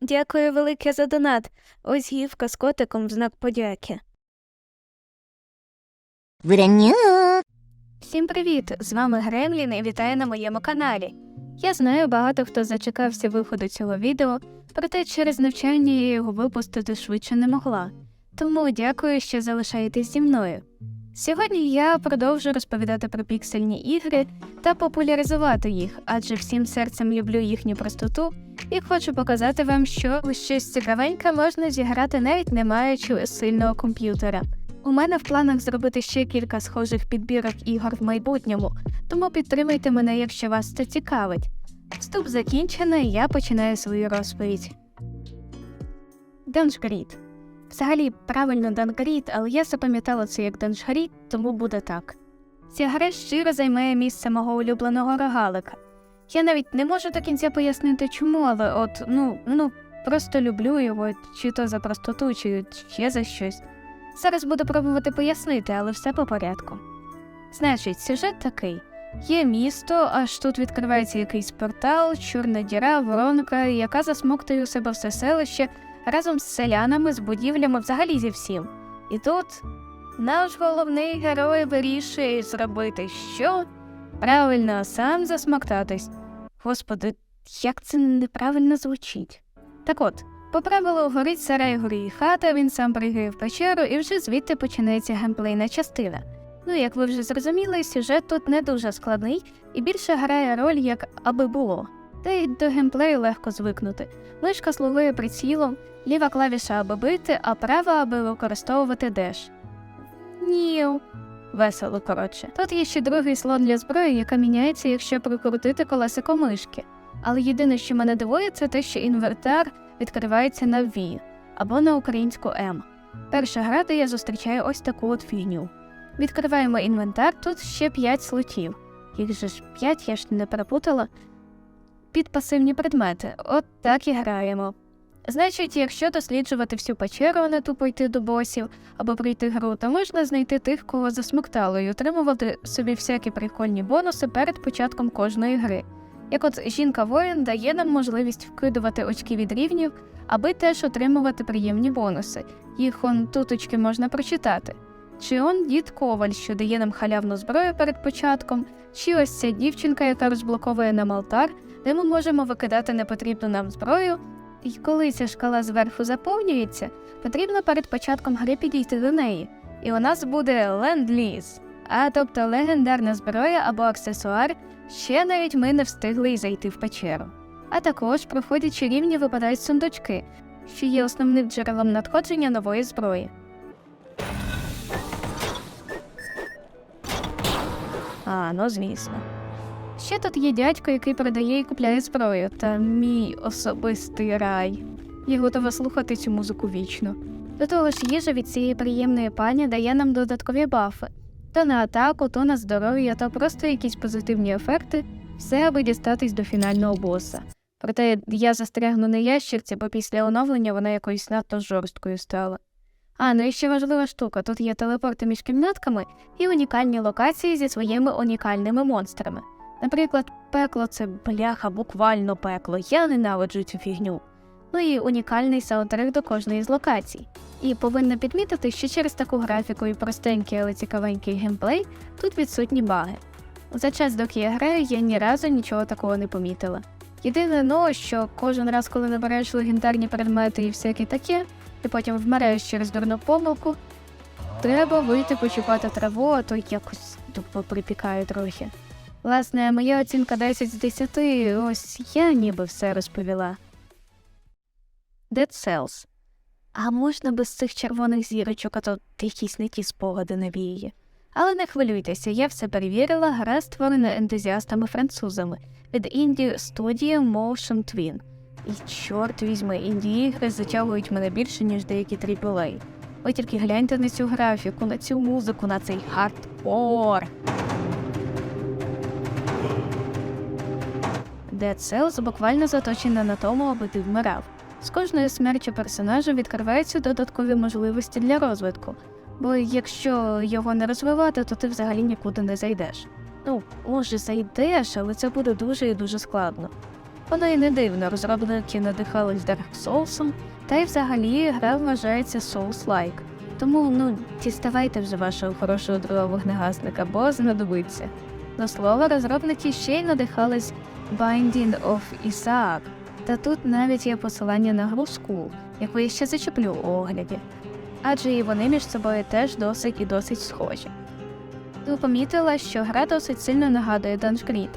Дякую велике за донат. Ось гівка з котиком в знак подяки. Враню. Всім привіт! З вами Гремлін і вітаю на моєму каналі. Я знаю, багато хто зачекався виходу цього відео, проте через навчання я його випустити швидше не могла. Тому дякую, що залишаєтесь зі мною. Сьогодні я продовжу розповідати про піксельні ігри та популяризувати їх, адже всім серцем люблю їхню простоту і хочу показати вам, що у щось цікавеньке можна зіграти навіть не маючи сильного комп'ютера. У мене в планах зробити ще кілька схожих підбірок ігор в майбутньому, тому підтримайте мене, якщо вас це цікавить. Вступ закінчено, і я починаю свою розповідь. Данжгрід. Взагалі, правильно Дангрід, але я запам'ятала це як Данжгрід, тому буде так. Ця гра щиро займає місце мого улюбленого рогалика. Я навіть не можу до кінця пояснити чому, але от, ну, ну, просто люблю його, чи то за простоту, чи ще за щось. Зараз буду пробувати пояснити, але все по порядку. Значить, сюжет такий: є місто, аж тут відкривається якийсь портал, чорна діра, воронка, яка засмоктує у себе все селище разом з селянами, з будівлями, взагалі зі всім. І тут наш головний герой вирішує зробити що? Правильно, сам засмоктатись. Господи, як це неправильно звучить. Так от, по правилу горить сарай горі хата, він сам пригає в печеру, і вже звідти починається геймплейна частина. Ну, як ви вже зрозуміли, сюжет тут не дуже складний і більше грає роль як аби було. Та й до геймплею легко звикнути. Мишка слугує прицілом, ліва клавіша аби бити, а права аби використовувати деш. Ніу. Весело, коротше. Тут є ще другий слот для зброї, яка міняється, якщо прикрутити колесико мишки. Але єдине, що мене дивує, це те, що інвертар відкривається на V або на українську М. Перша гра, де я зустрічаю ось таку от фігню. Відкриваємо інвентар, тут ще 5 слотів. Їх же ж 5, я ж не перепутала. Під пасивні предмети. От так і граємо. Значить, якщо досліджувати всю печеру, а не тупо йти до босів або пройти гру, то можна знайти тих, кого засмоктало, і отримувати собі всякі прикольні бонуси перед початком кожної гри. Як от жінка-воїн дає нам можливість вкидувати очки від рівнів, аби теж отримувати приємні бонуси. Їх он туточки можна прочитати. Чи он дід Коваль, що дає нам халявну зброю перед початком, чи ось ця дівчинка, яка розблоковує нам алтар, де ми можемо викидати непотрібну нам зброю. І коли ця шкала зверху заповнюється, потрібно перед початком гри підійти до неї, і у нас буде ленд-ліз, а тобто легендарна зброя або аксесуар, ще навіть ми не встигли й зайти в печеру. А також, проходячи рівні, випадають сундучки, що є основним джерелом надходження нової зброї. А, ну звісно. Ще тут є дядько, який продає і купляє зброю, та мій особистий рай. Я готова слухати цю музику вічно. До того ж, їжа від цієї приємної пані дає нам додаткові бафи то на атаку, то на здоров'я, та просто якісь позитивні ефекти, все аби дістатись до фінального боса. Проте я застрягну на ящерці, бо після оновлення вона якоюсь надто жорсткою стала. А, ну і ще важлива штука: тут є телепорти між кімнатками і унікальні локації зі своїми унікальними монстрами. Наприклад, пекло це бляха, буквально пекло. Я ненавиджу цю фігню. Ну і унікальний саундтрек до кожної з локацій. І повинна підмітити, що через таку графіку і простенький, але цікавенький геймплей тут відсутні баги. За час, доки я граю, я ні разу нічого такого не помітила. Єдине, ну, що кожен раз, коли набираєш легендарні предмети і всяке таке, і потім вмираєш через дурну помилку, треба вийти почіпати траву, а то якось тупо припікає трохи. Власне, моя оцінка 10 з 10, ось я ніби все розповіла. Dead Cells. А можна без цих червоних зірочок, а то якісь не ті спогади навіє. Але не хвилюйтеся, я все перевірила, гра створена ентузіастами-французами від інді студії Motion Twin. І чорт візьми, інді ігри затягують мене більше, ніж деякі AAA. Ви тільки гляньте на цю графіку, на цю музику, на цей хардкор. Dead Cells буквально заточена на тому, аби ти вмирав. З кожною смертю персонажа відкриваються додаткові можливості для розвитку, бо якщо його не розвивати, то ти взагалі нікуди не зайдеш. Ну, може, зайдеш, але це буде дуже і дуже складно. Воно і не дивно, розробники надихались Dark Souls, та й взагалі гра вважається Souls-like. Тому ну діставайте вже вашого хорошого друга вогнегасника, бо знадобиться. До слова, розробники ще й надихались Binding of Isaac, та тут навіть є посилання на гру School, яку я ще зачеплю у огляді. Адже і вони між собою теж досить і досить схожі. Ви помітила, що гра досить сильно нагадує Dungeon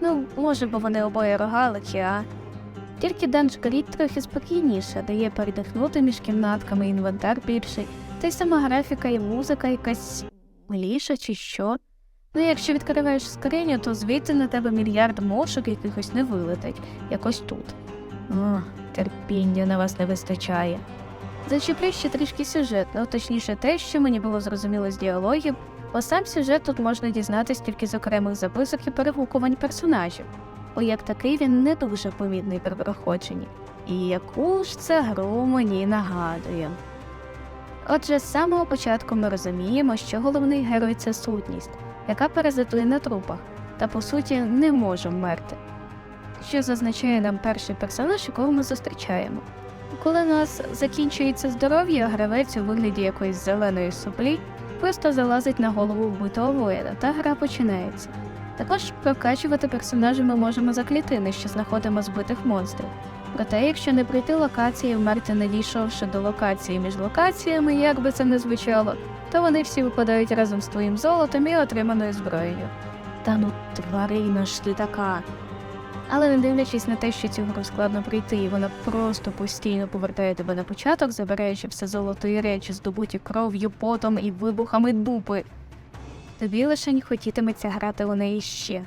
Ну, може, бо вони обоє рогалики, а. Тільки Dungeon трохи спокійніше, дає передихнути між кімнатками інвентар більший, та й сама графіка і музика якась миліша чи що. Ну, якщо відкриваєш скриню, то звідти на тебе мільярд мошок якихось не вилетить, якось тут. О, терпіння на вас не вистачає. Зачеплю ще трішки сюжет, ну точніше те, що мені було зрозуміло з діалогів, бо сам сюжет тут можна дізнатись тільки з окремих записок і перегукувань персонажів, бо як такий він не дуже помітний при проходженні. І яку ж це гру мені нагадує. Отже, з самого початку ми розуміємо, що головний герой це сутність, яка паразитує на трупах, та по суті не може вмерти. Що зазначає нам перший персонаж, якого ми зустрічаємо. Коли у нас закінчується здоров'я, гравець у вигляді якоїсь зеленої соплі просто залазить на голову вбитого воїна, та гра починається. Також прокачувати персонажа ми можемо за клітини, що знаходимо збитих монстрів. Проте, якщо не пройти локації і вмерти не дійшовши до локації між локаціями, як би це не звучало, то вони всі випадають разом з твоїм золотом і отриманою зброєю. Та ну тварина ж ти така. Але не дивлячись на те, що цю гру складно пройти, і вона просто постійно повертає тебе на початок, забираючи все золото і речі, здобуті кров'ю, потом і вибухами дупи. Тобі лише хотітиметься грати у неї ще.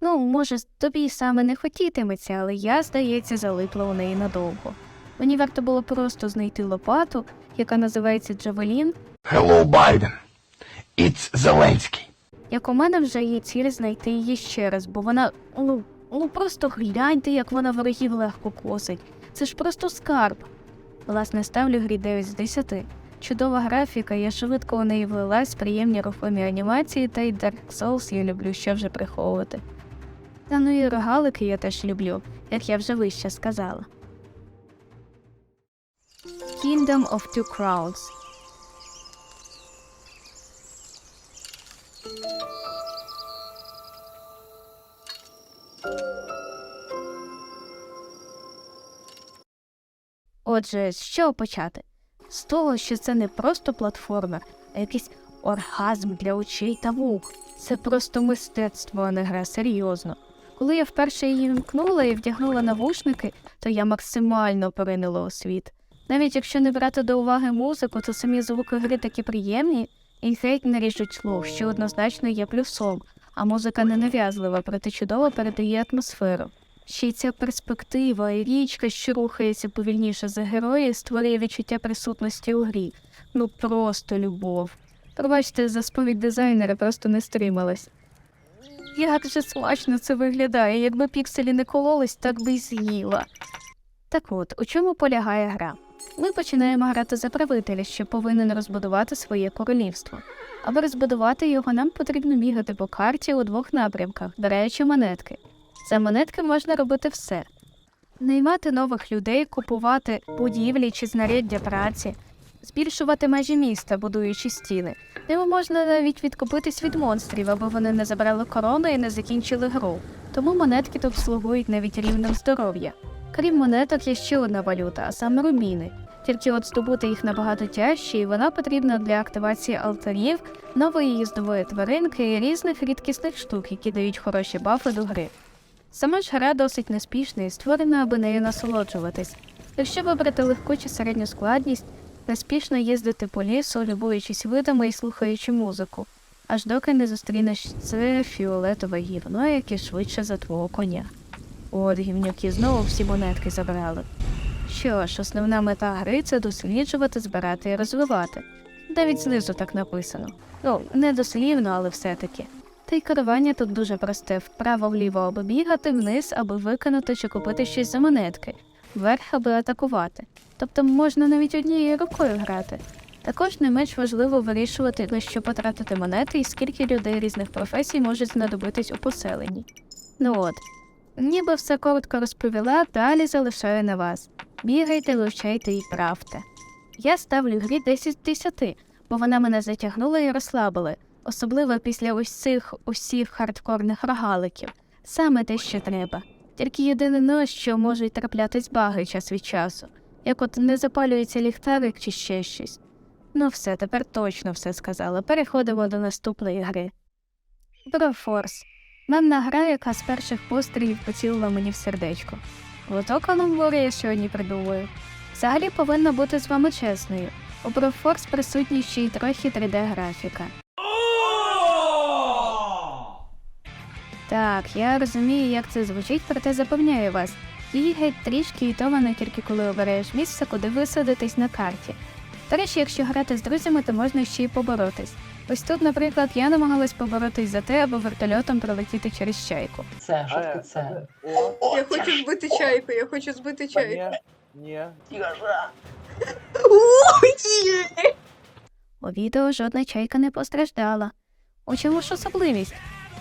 Ну, може, тобі саме не хотітиметься, але я, здається, залипла у неї надовго. Мені варто було просто знайти лопату, яка називається Джавелін, Hello, Biden. It's Zelensky. як у мене вже є ціль знайти її ще раз, бо вона, ну, ну просто гляньте, як вона ворогів легко косить. Це ж просто скарб. Власне, ставлю грі 9 з 10. Чудова графіка, я швидко у неї влилась, приємні рухомі анімації, та й Dark Souls я люблю, що вже приховувати. Та ну і рогалики я теж люблю, як я вже вище сказала. Kingdom of Two Crowns Отже, з чого почати? З того, що це не просто платформер, а якийсь оргазм для очей та вух. Це просто мистецтво, а не гра, серйозно. Коли я вперше її вмкнула і вдягнула навушники, то я максимально поринула у світ. Навіть якщо не брати до уваги музику, то самі звуки гри такі приємні і геть не ріжуть слух, що однозначно є плюсом, а музика не нав'язлива, проте чудово передає атмосферу. Ще й ця перспектива і річка, що рухається повільніше за герої, створює відчуття присутності у грі. Ну просто любов. Пробачте, за сповідь дизайнера просто не стрималась. Як же смачно це виглядає, якби пікселі не кололись, так би й з'їла. Так от, у чому полягає гра? Ми починаємо грати за правителя, що повинен розбудувати своє королівство. Аби розбудувати його, нам потрібно бігати по карті у двох напрямках, беречі монетки. За монетки можна робити все: наймати нових людей, купувати будівлі чи знаряддя праці, збільшувати межі міста, будуючи стіни. Ними можна навіть відкупитись від монстрів, аби вони не забрали корону і не закінчили гру. Тому монетки тут слугують навіть рівнем здоров'я. Крім монеток, є ще одна валюта, а саме рубіни. Тільки от здобути їх набагато тяжче, і вона потрібна для активації алтарів, нової їздової тваринки і різних рідкісних штук, які дають хороші бафи до гри. Сама ж гра досить неспішна і створена, аби нею насолоджуватись. Якщо вибрати легку чи середню складність, неспішно їздити по лісу, любуючись видами і слухаючи музику, аж доки не зустрінеш це фіолетове гівно, яке швидше за твого коня. От гівнюки знову всі монетки забрали. Що ж, основна мета гри це досліджувати, збирати і розвивати. Навіть знизу так написано. Ну, не дослівно, але все-таки. Та й керування тут дуже просте: вправо-вліво аби бігати, вниз, аби виконати чи купити щось за монетки, вверх, аби атакувати. Тобто можна навіть однією рукою грати. Також не менш важливо вирішувати, на що потратити монети і скільки людей різних професій можуть знадобитись у поселенні. Ну от, Ніби все коротко розповіла, далі залишаю на вас. Бігайте, вивчайте і правте. Я ставлю грі 10 з 10, бо вона мене затягнула і розслабила, особливо після цих усіх хардкорних рогаликів. Саме те, що треба. Тільки єдине, що можуть траплятись баги час від часу, як от не запалюється ліхтарик чи ще щось. Ну все, тепер точно все сказала. Переходимо до наступної гри. Брофорс. Мемна гра, яка з перших пострілів поцілила мені в сердечко. Ото каламбури я сьогодні придумую. Взагалі повинна бути з вами чесною. У Брофорс присутні ще й трохи 3D-графіка. Так, я розумію, як це звучить, проте запевняю вас. Її геть трішки і то вона тільки коли обереш місце, куди висадитись на карті. До речі, якщо грати з друзями, то можна ще й поборотись. Ось тут, наприклад, я намагалась поборотись за те, аби вертольотом пролетіти через чайку. Це, що таке це? О, Я хочу збити чайку, я хочу збити чайку. Ні, ні. У відео жодна чайка не постраждала. У чому ж особливість?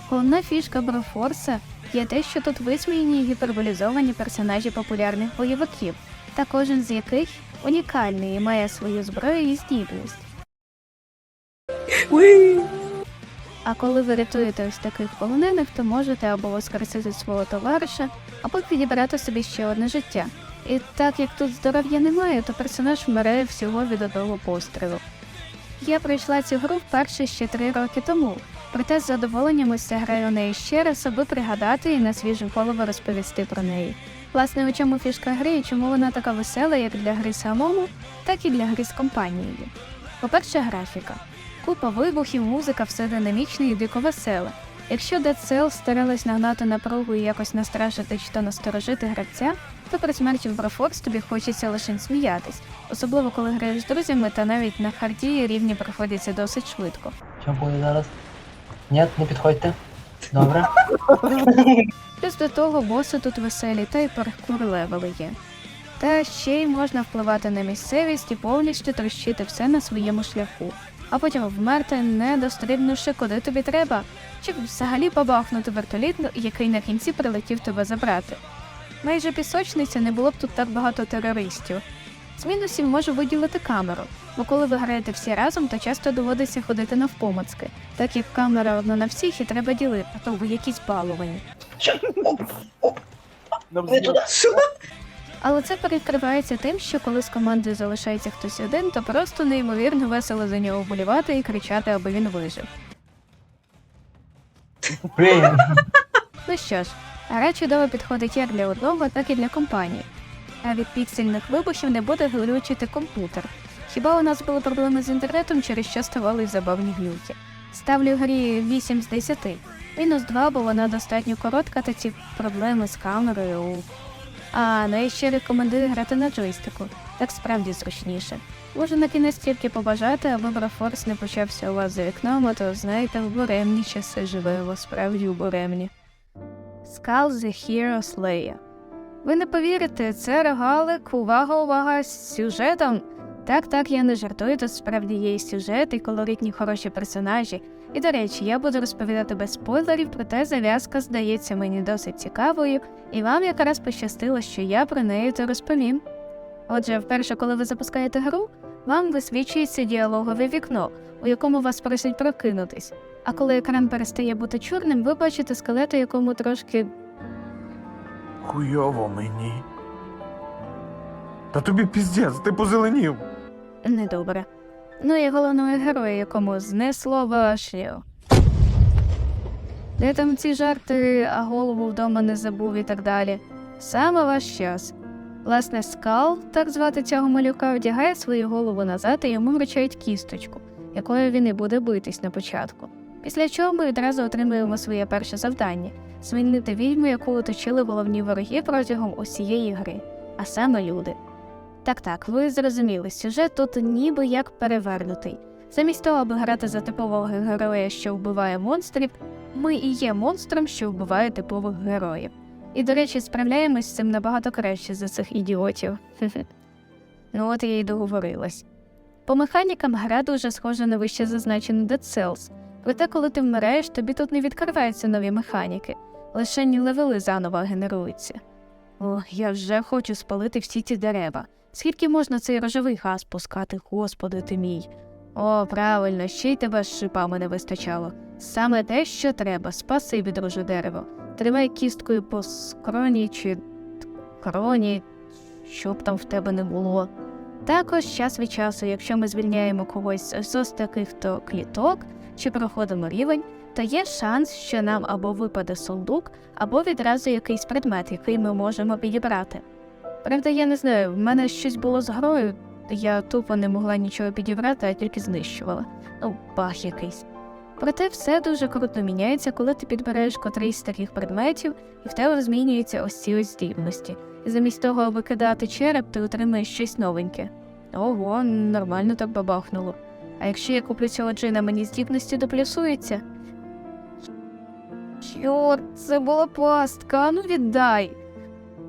Головна фішка Брофорса є те, що тут висміяні і гіперболізовані персонажі популярних бойовиків, та кожен з яких унікальний і має свою зброю і здібність. А коли ви рятуєте ось таких полонених, то можете або воскресити свого товариша, або підібрати собі ще одне життя. І так як тут здоров'я немає, то персонаж вмирає всього від одного пострілу. Я пройшла цю гру вперше ще три роки тому, проте з задоволенням ось граю у неї ще раз, аби пригадати і на свіжу голову розповісти про неї. Власне, у чому фішка гри і чому вона така весела як для гри самому, так і для гри з компанією. По-перше, графіка. Купа вибухів, музика, все динамічне і дико веселе. Якщо Dead Cells старалась нагнати напругу і якось настрашити чи то насторожити гравця, то при смерті в Брофорс тобі хочеться лише сміятись, особливо коли граєш з друзями та навіть на харді рівні проходяться досить швидко. Що буде зараз? Ні, не підходьте. Добре. Плюс до того боси тут веселі та й паркур левели є. Та ще й можна впливати на місцевість і повністю трощити все на своєму шляху, а потім вмерти, не дострибнувши куди тобі треба, чи взагалі побахнути вертоліт, який на кінці прилетів тебе забрати. Майже пісочниця не було б тут так багато терористів. З мінусів можу виділити камеру, бо коли ви граєте всі разом, то часто доводиться ходити навпомацки, так як камера одна на всіх і треба ділити, а то ви якісь баловані. Але це перекривається тим, що коли з команди залишається хтось один, то просто неймовірно весело за нього вболівати і кричати, аби він вижив. Ну що ж, гра чудово підходить як для одного, так і для компанії. А від піксельних вибухів не буде глючити комп'ютер. Хіба у нас були проблеми з інтернетом, через що ставали забавні глюки. Ставлю грі 8 з 10. Мінус 2, бо вона достатньо коротка, та ці проблеми з камерою. А, ну і ще рекомендую грати на джойстику. Так справді зручніше. Можу на кінець тільки побажати, аби Брофорс не почався у вас за вікном, а то знаєте, в буремні часи живемо, справді у буремні. Skull the Hero Slayer. Ви не повірите, це рогалик, увага, увага, з сюжетом. Так, так, я не жартую, тут справді є і сюжет, і колоритні хороші персонажі. І до речі, я буду розповідати без спойлерів, проте зав'язка здається мені досить цікавою, і вам якраз пощастило, що я про неї то розповім. Отже, вперше, коли ви запускаєте гру, вам висвічується діалогове вікно, у якому вас просять прокинутись. А коли екран перестає бути чорним, ви бачите скелет, якому трошки Хуйово мені. Та тобі піздець, ти позеленів. недобре. Ну і головного героя, якому знесло башню. Де там ці жарти, а голову вдома не забув і так далі. Саме ваш час. Власне, скал, так звати цього малюка, вдягає свою голову назад і йому вручають кісточку, якою він і буде битись на початку. Після чого ми відразу отримуємо своє перше завдання звільнити відьму, яку оточили головні вороги протягом усієї гри, а саме люди. Так так, ви зрозуміли, сюжет тут ніби як перевернутий. Замість того, аби грати за типового героя, що вбиває монстрів, ми і є монстром, що вбиває типових героїв. І, до речі, справляємось з цим набагато краще за цих ідіотів. Ну от я й договорилась. По механікам гра дуже схожа на вище зазначену Dead Cells. Проте, коли ти вмираєш, тобі тут не відкриваються нові механіки. Лише ні левели заново генеруються. О, я вже хочу спалити всі ці дерева. Скільки можна цей рожевий газ пускати, господи ти мій? О, правильно, ще й тебе з шипами не вистачало. Саме те, що треба, спасибі, друже дерево. Тримай кісткою по скроні чи кроні, щоб там в тебе не було. Також час від часу, якщо ми звільняємо когось з ось таких то кліток чи проходимо рівень, то є шанс, що нам або випаде сундук, або відразу якийсь предмет, який ми можемо підібрати. Правда, я не знаю, в мене щось було з грою, я тупо не могла нічого підібрати, а тільки знищувала. Ну, бах якийсь. Проте все дуже круто міняється, коли ти підбереш котрийсь з таких предметів, і в тебе змінюються ось ці ось здібності. І замість того, аби кидати череп, ти отримаєш щось новеньке. Ого, нормально так бабахнуло. А якщо я куплю цього джина, мені здібності доплюсуються? Чорт, це була пастка, ну віддай.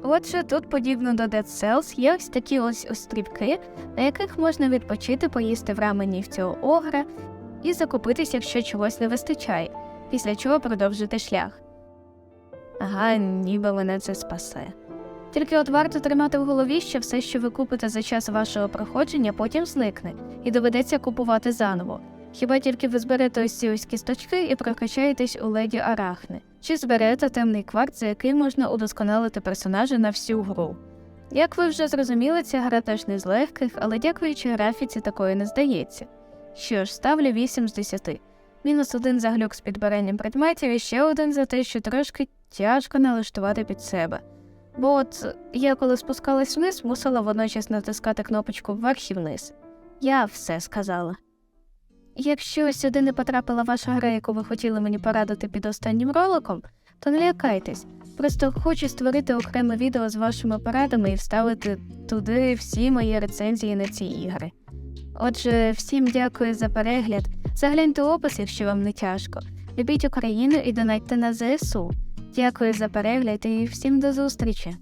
Отже, тут, подібно до Dead Cells, є ось такі ось острівки, на яких можна відпочити, поїсти в рамені в цього огра і закупитись, якщо чогось не вистачає, після чого продовжити шлях. Ага, ніби мене це спасе. Тільки от варто тримати в голові, що все, що ви купите за час вашого проходження, потім зникне, і доведеться купувати заново. Хіба тільки ви зберете ось ці ось кісточки і прокачаєтесь у леді Арахни, чи зберете темний кварт, за який можна удосконалити персонажа на всю гру. Як ви вже зрозуміли, ця гра теж не з легких, але дякуючи графіці такої не здається. Що ж, ставлю 8 з 10. Мінус один за глюк з підбиранням предметів і ще один за те, що трошки тяжко налаштувати під себе. Бо от я коли спускалась вниз, мусила водночас натискати кнопочку вверх і вниз. Я все сказала. Якщо сюди не потрапила ваша гра, яку ви хотіли мені порадити під останнім роликом, то не лякайтесь. Просто хочу створити окреме відео з вашими порадами і вставити туди всі мої рецензії на ці ігри. Отже, всім дякую за перегляд. Загляньте опис, якщо вам не тяжко. Любіть Україну і донатьте на ЗСУ. Дякую за перегляд і всім до зустрічі!